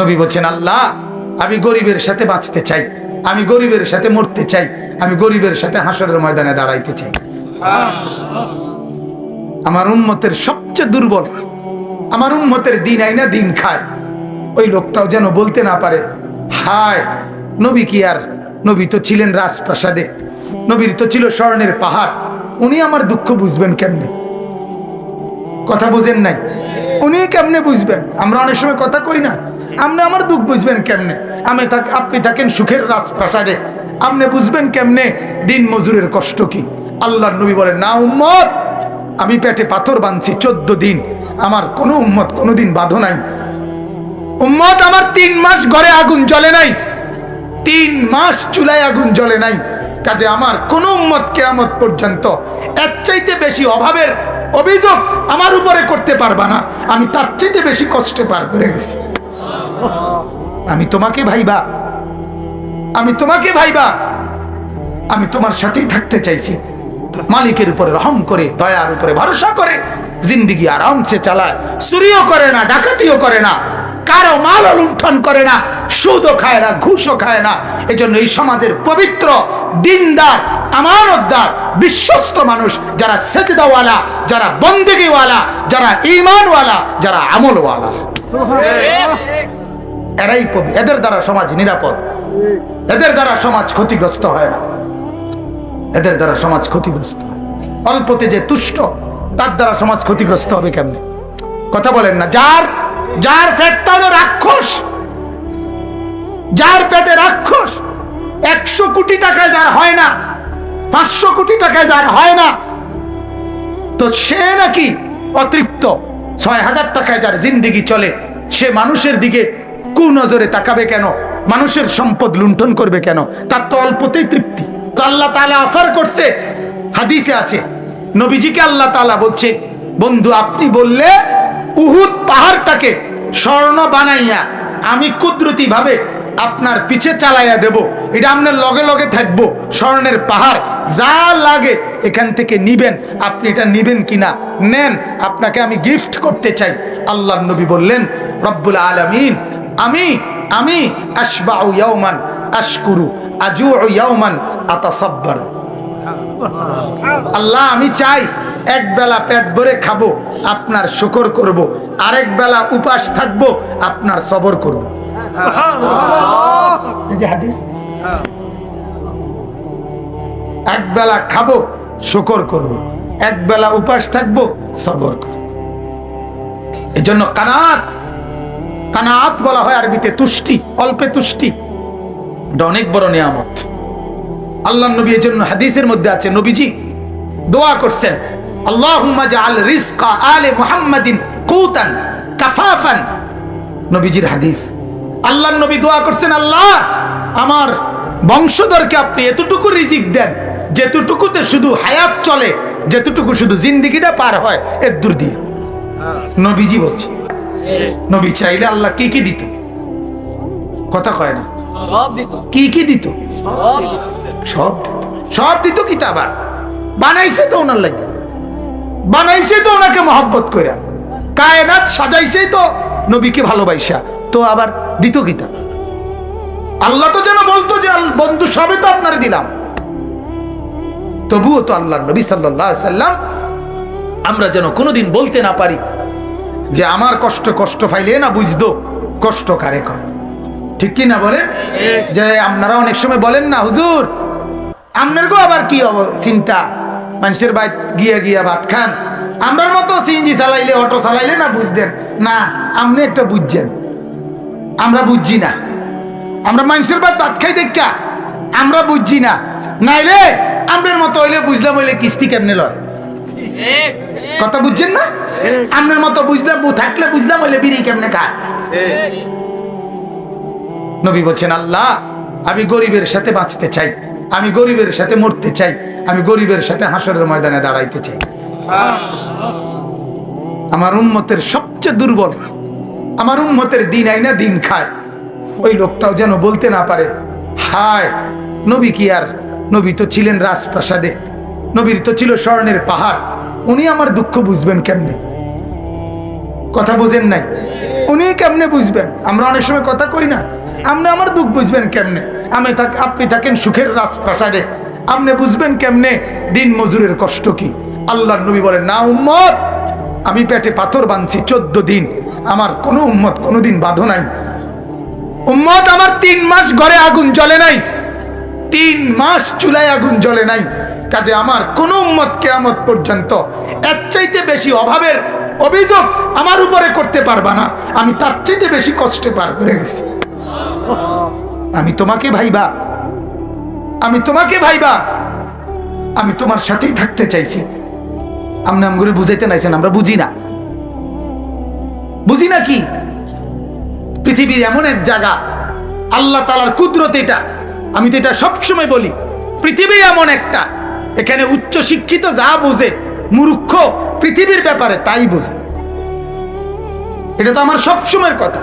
নবী বলছেন, আল্লাহ, আমি গরিবের সাথে বাঁচতে চাই, আমি গরিবের সাথে মরতে চাই, আমি গরিবের সাথে হাসরের ময়দানে দাঁড়াইতে চাই। আমার উন্মতের সবচেয়ে দুর্বল, আমার উন্মতের দিন আইনা দিন খায়। ওই লোকটাও যেন বলতে না পারে, হায়, নবী কি আর, নবী তো ছিলেন রাজপ্রাসাদে, নবীর তো ছিল স্বর্ণের পাহাড়, উনি আমার দুঃখ বুঝবেন কেমনে? কথা বুঝেন নাই, উনি কেমনে বুঝবেন? আমরা অনেক সময় কথা কই না। আপনি আমার দুঃখ বুঝবেন কেমনে? আমি থাক আপনি থাকেন সুখের রাজপ্রাসাদে। আপনি বুঝবেন কেমনে? দিন মজুরের কষ্ট কি? আল্লাহর নবী বলেন, না উম্মত, আমি পেটে পাথর বাঁধছি চোদ্দ দিন। আমার কোনো উম্মত কোনোদিন বাঁধো নাই। উম্মত, আমার তিন মাস ঘরে আগুন জ্বলে নাই। তিন মাস চুলায় আগুন জ্বলে নাই। কাজে আমার কোন উম্মত কেয়ামত পর্যন্ত এর চাইতে বেশি অভাবের অভিযোগ আমার উপরে করতে পারবা না। আমি তার চাইতে বেশি কষ্টে পার করে গেছি। আমি তোমাকে ভাইবা। আমি তোমাকে ভাইবা। আমি তোমার সাথেই থাকতে চাইছি। মালিকের উপরে রহম করে, দয়ার উপরে ভরসা করে, জিন্দিগি আরামসে চালায়। চুরিও করে না, ডাকাতিও করে না। কারও মাল লুণ্ঠন করে না, সুদও খায় না, ঘুষও খায় না। এজন্য এই সমাজের পবিত্র, দিনদার, আমানতদার, বিশ্বস্ত মানুষ, যারা সেজদাওয়ালা, যারা বন্দেগিওয়ালা, যারা ইমানওয়ালা যারা আমলওয়ালা। এরাই পবি, এদের দ্বারা সমাজ নিরাপদ। এদের দ্বারা সমাজ ক্ষতিগ্রস্ত হয় না। এদের দ্বারা সমাজ ক্ষতিগ্রস্ত অল্পতে যে তুষ্ট, তার দ্বারা সমাজ ক্ষতিগ্রস্ত হবে কেমনে? কথা বলেন না, যার যার পেটটা হলো রাক্ষস, যার পেটে রাক্ষস, একশো কোটি টাকায় যার হয় না, পাঁচশো কোটি টাকায় যার হয় না, তো সে নাকি অতৃপ্ত। ছয় হাজার টাকায় যার জিন্দিগি চলে, সে মানুষের দিকে কু নজরে তাকাবে কেন? মানুষের সম্পদ লুণ্ঠন করবে কেন? তার তো অল্পতেই তৃপ্তি। আল্লাহ তালা অফার করছে। হাদিসে আছে। নবীজিকে আল্লাহ তালা বলছে, বন্ধু, আপনি বললে উহুদ পাহাড়টাকে স্বর্ণ বানাইয়া আমি কুদরতি ভাবে আপনার পিছে চালাইয়া দেব। এটা আপনার লগে লগে থাকব। স্বর্ণের পাহাড় যা লাগে এখান থেকে নিবেন। আপনি এটা নিবেন কিনা? নেন। আপনাকে আমি গিফট করতে চাই। আল্লাহ নবী বললেন, রব্বুল আলমিন আমি আমি, আশবাউ ইয়াউমান, আশকুরু আজু ইয়াউমান, আতাসাব্বার। আল্লাহ, আমি চাই এক বেলা পেট ভরে খাব, আপনার শুকর করব, আরেক বেলা উপাস থাকব, আপনার সবর করব। এক বেলা খাব, শুকর করব, এক বেলা উপাস থাকব, সবর করব। এই জন্য কানাত কানাত বলা হয় আরবিতে তুষ্টি, অল্পে তুষ্টি। এটা অনেক বড় নিয়ামত। আল্লাহ নবী এর জন্য হাদিসের মধ্যে আছে, নবীজি দোয়া করছেন, আল্লাহুম্মা আলে কাফাফান। নবীজির হাদিস। দোয়া করছেন, আল্লাহ, আমার বংশধরকে আপনি এতটুকু রিজিক দেন, যেতটুকুতে শুধু হায়াত চলে, যেতটুকু শুধু জিন্দিগিটা পার হয়, এর দূর দিয়ে নবীজি বলছে নবী চাইলে আল্লাহ কি কি দিত? কথা কয় না। কি কি দিত? সব দিত। সব দিত। কিতাব আর বানাইছে তো ওনার লাগে। বানাইছে তো ওনাকে মহব্বত করে কায়নাত সাজাইছে তো নবীকে ভালোবাসা তো আবার দিত কিতাব আল্লাহ তো যেন বলতো যে বন্ধু সবে তো আপনার দিলাম। তবুও তো আল্লাহ নবী সাল্লাহ সাল্লাম আমরা যেন কোনোদিন বলতে না পারি। যে আমার কষ্ট কষ্ট ফাইলে না বুঝতো, কষ্ট কারে কয়? ঠিক কি না বলেন? যে আপনারা অনেক সময় বলেন না, হুজুর, আপনার গো আবার কি চিন্তা? মানুষের বাইত গিয়া গিয়া ভাত খান। আমরার মতো সিএনজি চালাইলে, অটো চালাইলে না বুঝতেন? না, আপনি একটা বুঝছেন। আমরা বুঝছি না। আমরা মানুষের বাদ ভাত খাই দেখা। আমরা বুঝছি না। নাইলে আপনার মতো হইলে বুঝলাম হইলে কিস্তি কেমনে লয়? কথা বুঝছেন না? আপনার মতো বুঝলাম থাকলে বুঝলাম, হইলে বিড়ি কেমনে খায়? নবী বলছেন, আল্লাহ, আমি গরিবের সাথে বাঁচতে চাই, আমি গরিবের সাথে মরতে চাই, আমি গরিবের সাথে হাসরের ময়দানে দাঁড়াইতে চাই। আমার উন্মতের সবচেয়ে দুর্বল, আমার উন্মতের দিন আই না দিন খায়। ওই লোকটাও যেন বলতে না পারে, হায়, নবী কি আর, নবী তো ছিলেন রাজপ্রাসাদে, নবীর তো ছিল স্বর্ণের পাহাড় উনি আমার দুঃখ বুঝবেন কেমনে? কথা বোঝেন নাই। উনি কেমনে বুঝবেন? আমরা অনেক সময় কথা কই না। আপনি আমার দুঃখ বুঝবেন কেমনে? আমি থাক, আপনি থাকেন সুখের রাজপ্রাসাদে। আপনি বুঝবেন কেমনে? দিন মজুরের কষ্ট কি? আল্লাহর নবী বলেন, না উম্মত, আমি পেটে পাথর বাঁধছি চোদ্দ দিন। আমার কোনো উম্মত কোনোদিন বাঁধো নাই। উম্মত, আমার তিন মাস ঘরে আগুন জ্বলে নাই। তিন মাস চুলায় আগুন জ্বলে নাই। কাজে আমার কোন উম্মত কেয়ামত পর্যন্ত এর চাইতে বেশি অভাবের অভিযোগ আমার উপরে করতে পারবা না। আমি তার চাইতে বেশি কষ্টে পার করে গেছি। আমি তোমাকে ভাইবা। আমি তোমাকে ভাইবা। আমি তোমার সাথেই থাকতে চাইছি। আপনি আমগুলো বুঝাইতে নাইছেন আমরা বুঝি না। বুঝি না কি? পৃথিবীর এমন এক জায়গা, আল্লাহ তালার কুদরত এটা। আমি তো এটা সবসময় বলি, পৃথিবী এমন একটা, এখানে উচ্চ শিক্ষিত যা বোঝে, মূর্খ পৃথিবীর ব্যাপারে তাই বোঝে। এটা তো আমার সবসময়ের কথা।